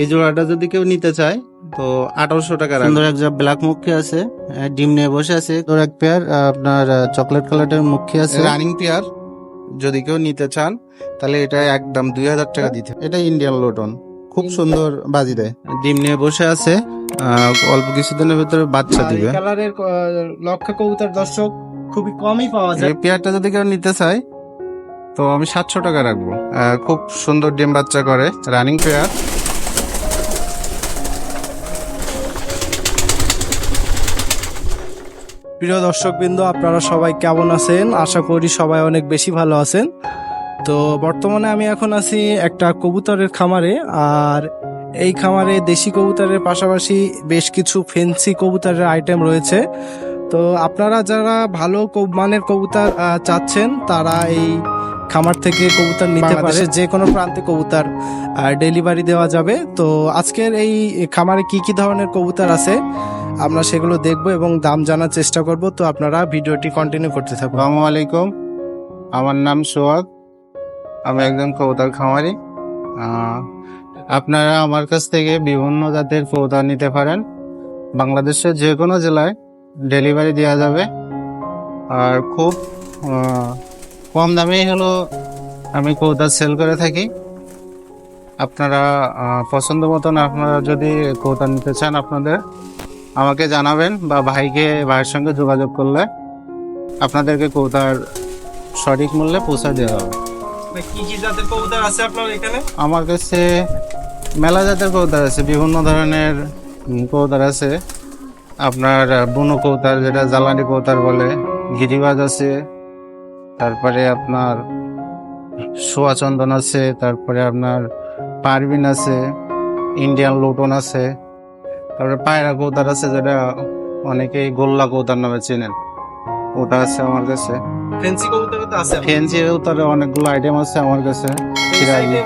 এই জোড়াটা যদি কেউ নিতে চায় তো আঠারোশো টাকা সুন্দর একটা ব্ল্যাক মুখী আছে ডিম নিয়ে বসে আছে। তোর এক পেয়ার আপনার চকলেট কালারের মুখী আছে। রানিং পেয়ার যদি কেউ নিতে চান তাহলে এটা একদম দুই হাজার টাকা দিতে এটা ইন্ডিয়ান লোটন খুব সুন্দর বাজি দেয়। ডিম নিয়ে বসে আছে অল্প কিছুদিনের ভিতরে বাচ্চা দিবে। কালারের লক্ষা কবুতর দর্শক খুবই কমই পাওয়া যায়। এই পেয়ারটা যদি কেউ নিতে চায় তো আমি সাতশো টাকা রাখব। খুব সুন্দর ডিম বাচ্চা করে রানিং পেয়ার প্রিয় দর্শকবৃন্দ, আপনারা সবাই কেমন আছেন? আশা করি সবাই অনেক বেশি ভালো আছেন। তো বর্তমানে আমি এখন আছি একটা কবুতরের খামারে, আর এই খামারে দেশি কবুতরের পাশাপাশি বেশ কিছু ফেন্সি কবুতরের আইটেম রয়েছে। তো আপনারা যারা ভালো মানের কবুতর চাচ্ছেন, তারা এই খামার থেকে কবুতর নিতে পারে। যে কোনো প্রান্তে কবুতর ডেলিভারি দেওয়া যাবে। তো আজকের এই খামারে কি কি ধরনের কবুতর আছে আমরা সেগুলো দেখব এবং দাম জানার চেষ্টা করব। তো আপনারা ভিডিওটি কন্টিনিউ করতে থাকুন। আসসালামু আলাইকুম। আমার নাম সোহাগ। আমি একজন কবুতর খামারি। আপনারা আমার কাছ থেকে বিভিন্ন জাতের কবুতর নিতে পারেন। বাংলাদেশের যে কোনো জেলায় ডেলিভারি দেওয়া যাবে। আর খুব কম দামেই হলো আমি কবুতর সেল করে থাকি। আপনারা পছন্দ মতন আপনারা যদি কবুতর নিতে চান আপনাদের আমাকে জানাবেন বা ভাইকে ভাইয়ের সঙ্গে যোগাযোগ করলে আপনাদেরকে কবুতর সঠিক মূল্যে পৌঁছা দেওয়া হবে। কি কি জাতের কবুতর আছে আপনার এখানে? আমার কাছে মেলা জাতের কবুতর আছে বিভিন্ন ধরনের উম, কবুতর আছে। আপনার বুনো কবুতর যেটা জ্বালানি কবুতর বলে গিরিবাজ আছে তারপরে আপনার সোয়া চন্দন আছে তারপরে আপনার পারবিন আছে ইন্ডিয়ান লোটন আছে তারপরে পায়রা কবুতর আছে যেটা অনেকেই গোল্লা কবুতর নামে চেনেন। ওটা আছে আমার কাছে। ফেন্সি কবুতর তো আছে ফেন্সি কবুতরের অনেকগুলো আইটেম আছে আমার কাছে।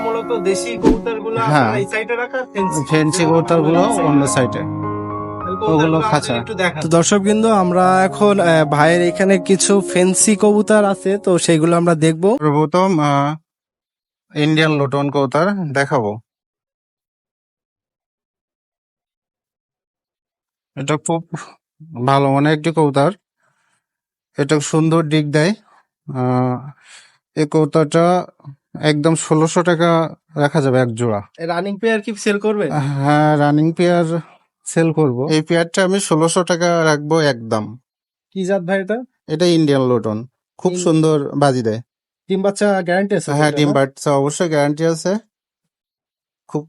মূলত দেশি কবুতর হ্যাঁ। এই সাইডে রাখা ফেন্সি ফেন্সি কবুতরগুলো অন্য সাইডে ওগুলো খাঁচা। তো দর্শক বিন্দু আমরা এখন আহ, ভাইয়ের এখানে কিছু ফেন্সি কবুতর আছে তো সেগুলো আমরা দেখব। প্রথম ইন্ডিয়ান লোটন কবুতর দেখাবো। এটা খুব ভালো মানে একটি কবুতর। এটা সুন্দর দিক দেয়। আহ, এই কবুতরটা একদম ষোলোশো টাকা রাখা যাবে এক জোড়া। রানিং পেয়ার কি সেল করবে? হ্যাঁ রানিং পেয়ার সেল করব। এই পেয়ারটা আমি ষোলোশো টাকা রাখব একদম। কি জাত ভাই এটা? এটা ইন্ডিয়ান লোটন খুব সুন্দর বাজি দেয়। ডিম বাচ্চা গ্যারান্টি আছে হ্যাঁ ডিম? বাচ্চা অবশ্যই গ্যারান্টি আছে। খুব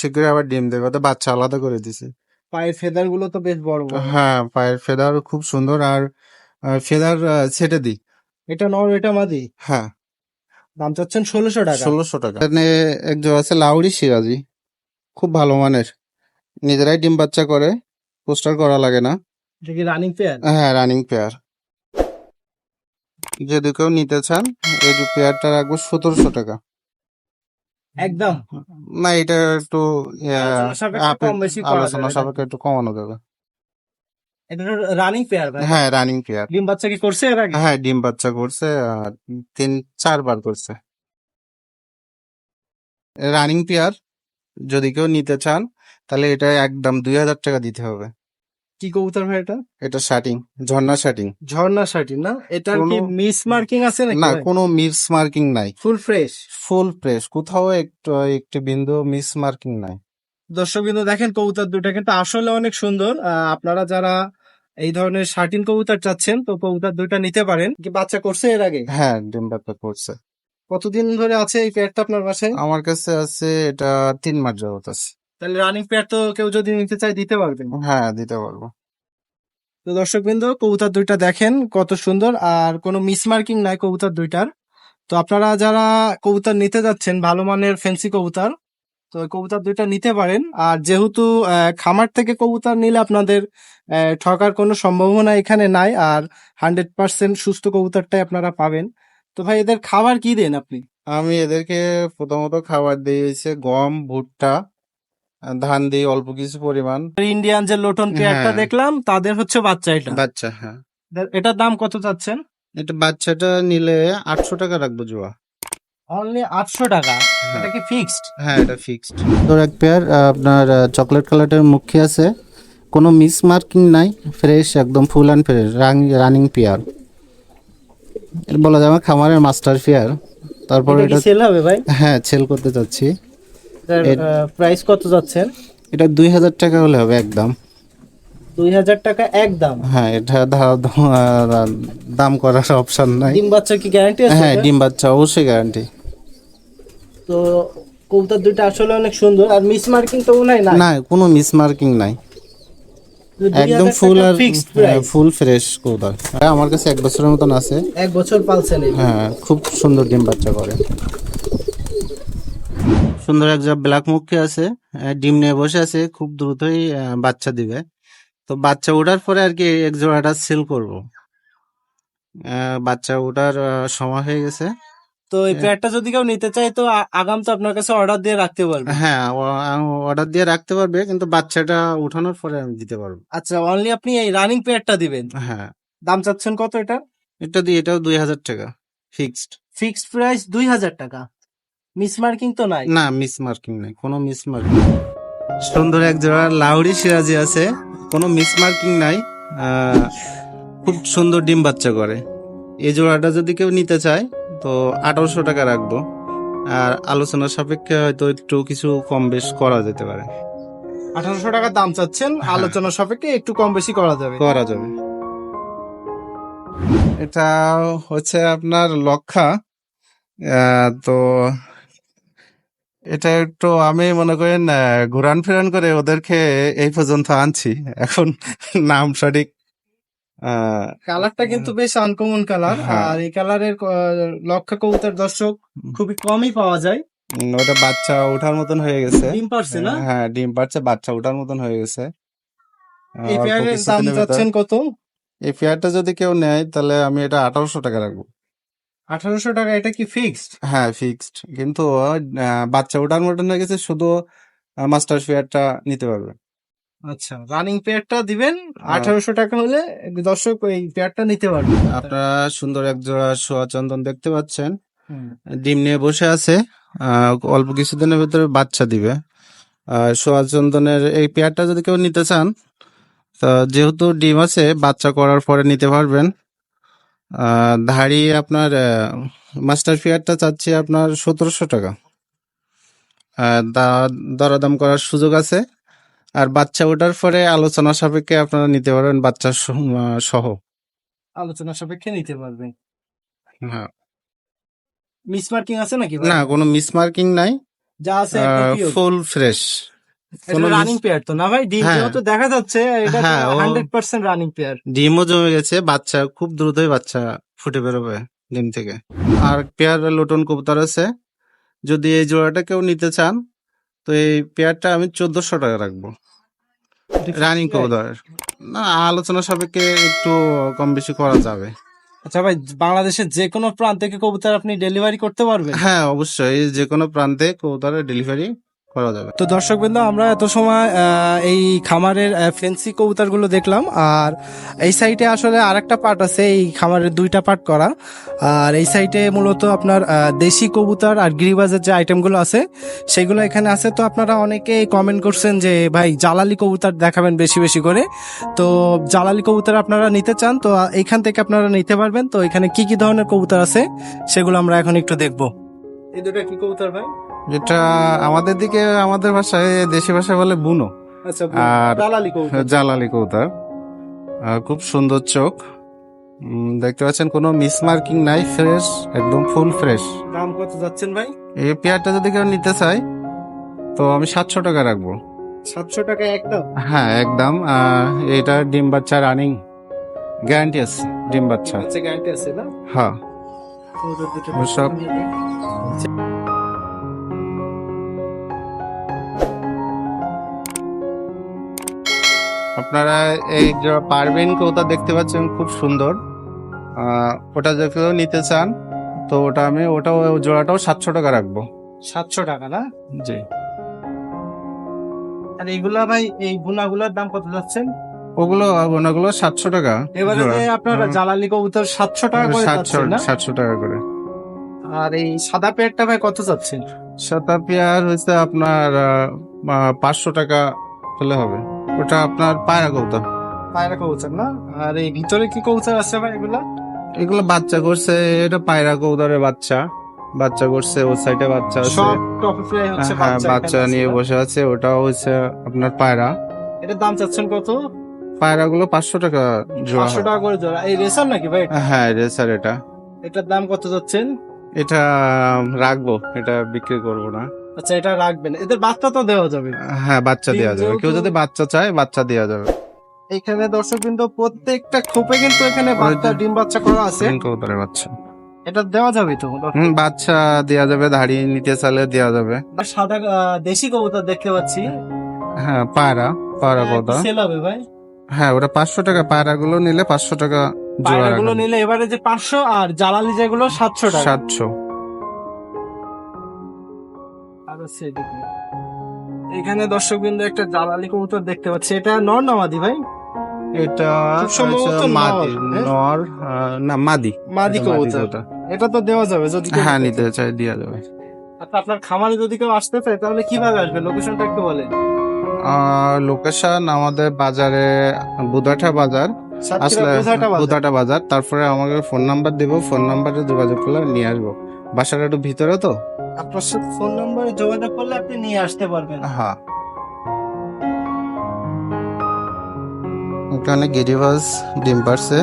শীঘ্রই আবার ডিম দেবে। ওটা বাচ্চা আলাদা করে দিছে। পায়ের ফেদারগুলো তো বেশ বড় বড়। হ্যাঁ পায়ের ফেদার খুব সুন্দর। আর ফেদার ছেটে দিই। এটা নর এটা মাদি? হ্যাঁ। দাম চাচ্ছেন ষোলোশো টাকা। ষোলোশো টাকা। এখানে একজন আছে লাউরি সিরাজি খুব ভালো মানের। নিজেরাই ডিম বাচ্চা করে পোস্টার করা লাগে না। এটা কি রানিং পেয়ার হ্যাঁ রানিং পেয়ার যদি কেউ নিতে চান এই যে পেয়ারটা রাখব সতেরোশো টাকা। একদম? না এটা একটু আলোচনা সাপেক্ষে একটু কমানো যাবে। এটা রানিং পেয়ার হ্যাঁ রানিং পেয়ার ডিম বাচ্চা কি করছে এর আগে? হ্যাঁ ডিম বাচ্চা করছে তিন চারবার করছে। রানিং পেয়ার যদি কেউ নিতে চান তাহলে এটা একদম দুই হাজার টাকা দিতে হবে। কি কবুতর ভাই এটা? এটা শার্টিং ঝর্ণা শার্টিং ঝর্ণা শার্টি না? এটা কি মিস মার্কিং আছে নাকি না কোনো মিস মার্কিং নাই। ফুল ফ্রেশ ফুল ফ্রেশ কোথাও একটু একটি বিন্দু মিস মার্কিং নাই। দর্শক বিন্দু দেখেন কবুতর দুটা কিন্তু আসলে অনেক সুন্দর। আপনারা যারা এই ধরনের শার্টিন কবুতর চাচ্ছেন তো কবুতর দুইটা নিতে পারেন। কি বাচ্চা করছে এর আগে? হ্যাঁ ডিম বাচ্চা করছে। কতদিন ধরে আছে এই পেয়ারটা আপনার বাসায়? আমার কাছে আছে এটা তিন মাস যাবত আছে। তাহলে রানিং পেয়ার তো কেউ যদি নিতে চায় দিতে পারবেন হ্যাঁ দিতে পারব। তো দর্শক বিন্দু কবুতর দুইটা দেখেন কত সুন্দর। আর কোনো মিসমার্কিং নাই কবুতর দুইটার। তো আপনারা যারা কবুতর নিতে যাচ্ছেন ভালো মানের ফেন্সি কবুতর তো এই কবুতর দুইটা নিতে পারেন। আর যেহেতু আহ, খামার থেকে কবুতর নিলে আপনাদের আহ, ঠকার কোনো সম্ভাবনা এখানে নাই। আর হান্ড্রেড পার্সেন্ট সুস্থ কবুতরটাই আপনারা পাবেন। তো ভাই এদের খাবার কি দেন আপনি? আমি এদেরকে প্রথমত খাবার দিয়েছে গম ভুট্টা ধান দিই অল্প কিছু পরিমাণ। ইন্ডিয়ান যে লোটন পেয়ারটা হ্যাঁ। দেখলাম তাদের হচ্ছে বাচ্চা এটা। বাচ্চা হ্যাঁ। এটার দাম কত চাচ্ছেন? এটা বাচ্চাটা নিলে আটশো টাকা রাখব জোড়া অনলি আটশো টাকা? এটা কি ফিক্সড হ্যাঁ এটা ফিক্সড তো এক পেয়ার আপনার চকলেট কালারের মুখী আছে কোনো মিস মার্কিং নাই ফ্রেশ একদম full and fresh running pair এটা বলা যায় আমার খামারের মাস্টার পেয়ার তারপর এটা সেল হবে ভাই? হ্যাঁ সেল করতে চাচ্ছি প্রাইস কত যাচ্ছেন এটা দুই হাজার টাকা হলে হবে একদম। দুই হাজার টাকা একদম? হ্যাঁ এটা দাম করার অপশন নাই। ডিম বাচ্চা কি গ্যারান্টি আছে হ্যাঁ? ডিম বাচ্চা অবশ্যই গ্যারান্টি তো কবুতর দুইটা আসলে অনেক সুন্দর। আর মিস মার্কিং তো মনে হয় না না কোনো মিস মার্কিং নাই। একদম ফুল আর ফুল ফ্রেশ কৌদার। আমার কাছে এক বছরের মতন আছে। এক বছর পালছেন এই। হ্যাঁ খুব সুন্দর ডিম বাচ্চা করে। সুন্দর এক যা ব্ল্যাক মুখী আছে ডিম নিয়ে বসে আছে খুব দ্রুতই বাচ্চা দিবে। তো বাচ্চা ওঠার পরে আর কি এক জোড়াটা সেল করব। বাচ্চা ওঠার সময় হয়ে গেছে। তো এই প্যাডটা যদি কেউ নিতে চায় তো আগাম তো আপনার কাছে অর্ডার দিয়ে রাখতে পারবে। হ্যাঁ অর্ডার দিয়ে রাখতে পারবে কিন্তু বাচ্চাটা উঠানোর পরে আমি দিতে পারব। আচ্ছা অনলি আপনি এই রানিং প্যাডটা দিবেন। হ্যাঁ। দাম চাচ্ছেন কত এটা? এটা দিয়ে এটাও দুই হাজার টাকা ফিক্সড ফিক্সড প্রাইস দুই হাজার টাকা। মিস মার্কিং তো নাই। না মিস মার্কিং নাই কোনো মিস মার্কিং সুন্দর এক জোড়া লাউড়ি সিরাজি আছে কোনো মিস মার্কিং নাই খুব সুন্দর ডিম বাচ্চা করে। এই জোড়াটা যদি কেউ নিতে চায় তো আঠারোশো টাকা রাখব। আর আলোচনা সাপেক্ষে হয়তো একটু কিছু কম বেশ করা যেতে পারে। আঠারোশো টাকা দাম চাচ্ছেন আলোচনার আলোচনা সাপেক্ষে একটু কম বেশি করা যাবে। করা যাবে। এটা হচ্ছে আপনার লক্ষা। তো এটা একটু আমি মনে করেন ঘুরান ফিরান করে ওদেরকে এই পর্যন্ত আনছি। এখন নাম সঠিক কালারটা কিন্তু বেশ আনকমন কালার হ্যাঁ। আর এই কালারের লক্ষা কবুতর দর্শক খুবই কমই পাওয়া যায়। ওটা বাচ্চা ওঠার মতন হয়ে গেছে। ডিম পারছে না? হ্যাঁ ডিম পারছে বাচ্চা ওঠার মতন হয়ে গেছে। এই পেয়ারের দাম যাচ্ছেন কত? এই পেয়ারটা যদি কেউ নেয় তাহলে আমি এটা আঠারোশো টাকা রাখব। আঠারোশো টাকা এটা কি ফিক্সড হ্যাঁ ফিক্সড কিন্তু বাচ্চা ওঠার মতন হয়ে গেছে শুধু মাস্টার ফেয়ারটা নিতে পারবে। আচ্ছা রানিং পেয়ারটা দিবেন হ্যাঁ। আঠারোশো টাকা হলে দর্শক এই পেয়ারটা নিতে পারবে। আপনারা সুন্দর এক জোড়া সোয়া চন্দন দেখতে পাচ্ছেন। ডিম নিয়ে বসে আছে অল্প কিছুদিনের ভিতরে বাচ্চা দিবে। আর সোয়া চন্দনের এই পেয়ারটা যদি কেউ নিতে চান তো যেহেতু ডিম আছে বাচ্চা করার পরে নিতে পারবেন। ধাড়ি আপনার মাস্টার পেয়ারটা চাচ্ছি আপনার সতেরোশো টাকা। দরদাম করার সুযোগ আছে। আর বাচ্চা ওঠার পরে আলোচনা সাপেক্ষে আপনারা নিতে পারবেন বাচ্চা সহ- আলোচনা সাপেক্ষে নিতে পারবে হ্যাঁ। মিস মার্কিং আছে নাকি না কোনো মিস মার্কিং নাই। যা আছে ফুল ফ্রেশ কোনো রানিং পেয়ার তো না ভাই? ডিম হ্যাঁ। যেহেতু দেখা যাচ্ছে এটা হ্যাঁ, ও- হান্ড্রেড পার্সেন্ট রানিং পেয়ার ডিমও জমে গেছে বাচ্চা খুব দ্রুতই বাচ্চা ফুটে বেরোবে ডিম থেকে। আর পেয়ার লোটন কবুতর আছে। যদি এই জোড়াটা কেউ নিতে চান তো এই পেয়ারটা আমি চোদ্দোশো টাকা রাখব। রানিং কবুতর না আলোচনা সাপেক্ষে একটু কম বেশি করা যাবে। আচ্ছা ভাই বাংলাদেশের যে কোনো প্রান্তে থেকে কবুতর আপনি ডেলিভারি করতে পারবেন? হ্যাঁ অবশ্যই। যে কোনো প্রান্তে কবুতরের ডেলিভারি করা যাবে। তো দর্শক বৃন্দ আমরা এত সময় এই খামারের ফেন্সি কবুতরগুলো দেখলাম আর এই সাইডে আসলে আরেকটা পার্ট আছে এই খামারের দুইটা পার্ট করা। আর এই সাইডে মূলত আপনার দেশি কবুতর আর গিরিবাজের যে আইটেমগুলো আছে সেগুলো এখানে আছে। তো আপনারা অনেকেই কমেন্ট করছেন যে ভাই জালালি কবুতর দেখাবেন বেশি বেশি করে। তো জালালি কবুতর আপনারা নিতে চান তো এইখান থেকে আপনারা নিতে পারবেন। তো এখানে কি কি ধরনের কবুতর আছে সেগুলো আমরা এখন একটু দেখব। এই দুটা কি কবুতর ভাই? যেটা আমাদের দিকে আমাদের ভাষায় দেশি ভাষায় বলে বুনো। আচ্ছা আর- জালালি কৌতার খুব সুন্দর চোখ। দেখতে পাচ্ছেন কোনো মিস মার্কিং নাই ফ্রেশ একদম ফুল ফ্রেশ। দাম কত যাচ্ছেন ভাই? এই পেয়ারটা যদি কেউ নিতে চায় তো আমি সাতশো টাকা রাখব। সাতশো টাকা একদম হ্যাঁ একদম। এটা ডিম বাচ্চা রানিং। গ্যারান্টি আছে ডিম বাচ্চা। আচ্ছা গ্যারান্টি আছে না? হ্যাঁ। সব আপনারা এই যে পারবেন কৌতা দেখতে পাচ্ছেন খুব সুন্দর। ওটা যদি নিতে চান তো ওটা আমি ওটাও জোড়াটাও সাতশো টাকা রাখব। সাতশো টাকা না? জি। আর এইগুলা ভাই এই গুনাগুলার দাম কত যাচ্ছেন? ওগুলো ওনাগুলো সাতশো টাকা এবারে আপনার হুম। কবুতর সাতশো টাকা করে সাতশো সাতশো টাকা করে। আর এই সাদা পেয়ারটা ভাই কত চাচ্ছেন সাদা পেয়ার হচ্ছে আপনার পাঁচশো টাকা হলে হবে। ওটা আপনার পায়রা কৌতা পায়রা কবুতর না? আর এই ভিতরে কি কবুতর আছে ভাই এগুলা? এগুলো বাচ্চা করছে এটা পায়রা কৌতারের বাচ্চা। বাচ্চা করছে ও সাইডে বাচ্চা আছে। সব টপ ফ্লাই হচ্ছে হ্যাঁ বাচ্চা বাচ্চা নিয়ে বসে আছে ওটাও হচ্ছে আপনার পায়রা। এটার দাম চাচ্ছেন কত? পায়রা গুলো পাঁচশো টাকা জোড়া পাঁচশো হয়। টাকা করে জোড়া। এই রেসার নাকি ভাই? হ্যাঁ রেসার এটা। এটার দাম কত যাচ্ছেন এটা রাখব এটা বিক্রি করব না। আচ্ছা এটা রাখবেন। এদের বাচ্চা তো দেওয়া যাবে। হ্যাঁ বাচ্চা দেওয়া যাবে। কেউ যদি বাচ্চা চায় বাচ্চা দেওয়া যাবে। এখানে দর্শক কিন্তু প্রত্যেকটা খোপে কিন্তু এখানে বাচ্চা ডিম বাচ্চা করা আছে। ডিম কবুতরের বাচ্চা। এটা দেওয়া যাবে তো? হুম বাচ্চা দেওয়া যাবে ধাড়ি নিতে চাইলে দেওয়া যাবে। আর সাদা দেশি কবুতর দেখতে পাচ্ছি। হ্যাঁ পায়রা পায়রা কৌতা সেল হবে ভাই। হ্যাঁ ওটা পাঁচশো টাকা পায়রা গুলো নিলে পাঁচশো টাকা জোড়া গুলো নিলে এবারে যে পাঁচশো আর জ্বালালি যেগুলো সাতশো টাকা। সাতশো। হচ্ছে এদিকে। এখানে দর্শক বিন্দু একটা জ্বালালি কবুতর দেখতে পাচ্ছি। এটা নর নামাদি ভাই? এটা সম্ভবত মাদি নর, হ্যাঁ? নর না মাদি। মাদি কবুতর। এটা তো দেওয়া যাবে যদি হ্যাঁ নিতে চাই দেওয়া যাবে। আচ্ছা আপনার খামারে যদি কেউ আসতে চায় তাহলে কীভাবে আসবে? লোকেশনটা একটু বলেন। লোকেশন আমাদের বাজারে বুধাটা বাজার। আসলে। বুধাটা বাজার। তারপরে আমাকে ফোন নাম্বার দিব ফোন নাম্বারে যোগাযোগ করলে নিয়ে আসব। বাসাটা একটু ভিতরে তো? আপনার সাথে ফোন নাম্বারে যোগাযোগ করলে আপনি নিয়ে আসতে পারবেন। হ্যাঁ। এখানে গিরিবাজ ডিম পারছে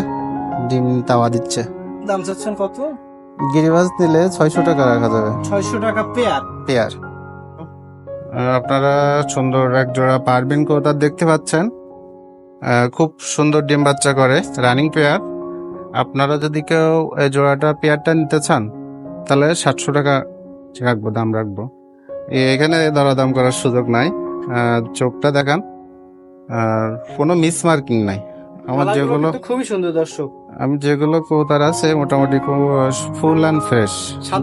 ডিম তাওয়া দিচ্ছে। দাম চাচ্ছেন কত? গিরিবাজ দিলে ছয়শো টাকা রাখা যাবে। ছয়শো টাকা পেয়ার? পেয়ার। আপনারা সুন্দর এক জোড়া পারবিন কৌতার দেখতে পাচ্ছেন। খুব সুন্দর ডিম বাচ্চা করে রানিং পেয়ার। আপনারা যদি কেউ এই জোড়াটা পেয়ারটা নিতে চান তাহলে সাতশো টাকা রাখব দাম রাখব। এখানে দরদাম করার সুযোগ নাই। চোখটা দেখান। আর কোনো মিস মার্কিং নাই। আমার যেগুলো খুবই সুন্দর দর্শক। আমি যেগুলো কৌতার আছে মোটামুটি full and fresh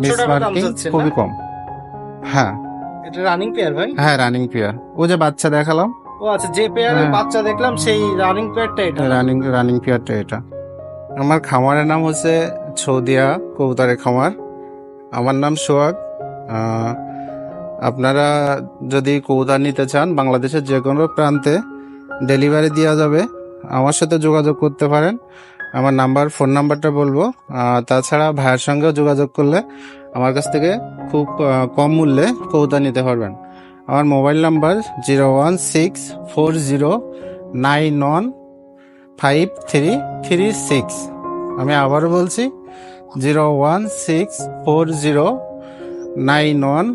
miss marking খুবই কম। হ্যাঁ। এটা রানিং পেয়ার ভাই? হ্যাঁ রানিং পেয়ার ও যে বাচ্চা দেখালাম। ও আচ্ছা যে পেয়ারের হ্যাঁ। বাচ্চা দেখলাম সেই রানিং পেয়ারটা এটা রানিং রানিং পেয়ারটা এটা। আমার খামারের নাম হচ্ছে ছৌদিয়া কবুতরের খামার। আমার নাম সোহাগ। আপনারা যদি কবুতর নিতে চান, বাংলাদেশের যে কোনো প্রান্তে ডেলিভারি দেওয়া যাবে। আমার সাথে যোগাযোগ করতে পারেন। আমার নাম্বার, ফোন নাম্বারটা বলব। তাছাড়া ভাইয়ের সঙ্গেও যোগাযোগ করলে আমার কাছ থেকে খুব কম মূল্যে কবুতর নিতে পারবেন। আমার mobile number zero one six four zero nine one five three three six. আমি আবারও বলছি zero one six four zero nine one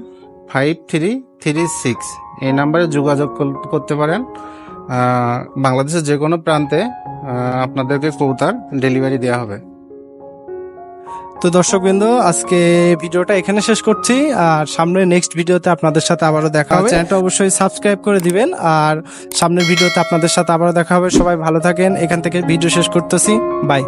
five three three six এই নাম্বারে যোগাযোগ করতে পারেন। বাংলাদেশের যে কোনো প্রান্তে আপনাদেরকে কৌতার ডেলিভারি দেওয়া হবে। তো দর্শক বিন্দু আজকে ভিডিওটা এখানে শেষ করছি। আর সামনে নেক্সট ভিডিওতে আপনাদের সাথে আবারও দেখা হবে। চ্যানেলটা অবশ্যই সাবস্ক্রাইব করে দিবেন। আর সামনের ভিডিওতে আপনাদের সাথে আবারও দেখা হবে। সবাই ভালো থাকেন। এখান থেকে ভিডিও শেষ করতেছি। বাই